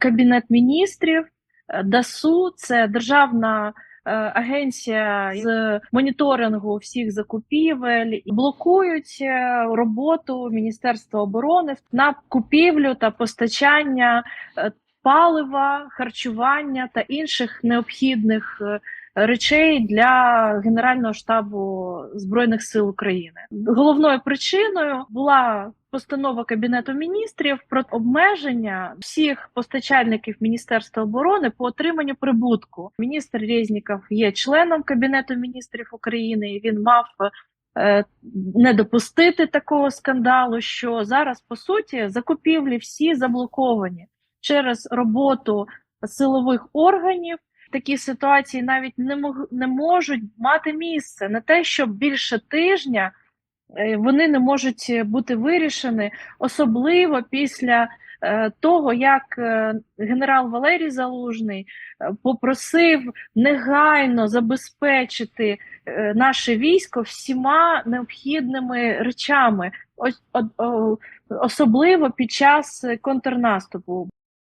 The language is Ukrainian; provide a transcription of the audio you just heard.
Кабінет міністрів, е, ДАСУ це державна е, агенція з моніторингу всіх закупівель, блокують е, роботу Міністерства оборони на купівлю та постачання палива, харчування та інших необхідних. Речей для Генерального штабу збройних сил України головною причиною була постанова Кабінету міністрів про обмеження всіх постачальників Міністерства оборони по отриманню прибутку. Міністр Резніков є членом Кабінету міністрів України. і Він мав е, не допустити такого скандалу, що зараз по суті закупівлі всі заблоковані через роботу силових органів. Такі ситуації навіть не мог, не можуть мати місце не те, що більше тижня вони не можуть бути вирішені, особливо після е, того, як е, генерал Валерій Залужний е, попросив негайно забезпечити е, наше військо всіма необхідними речами, особливо під час контрнаступу.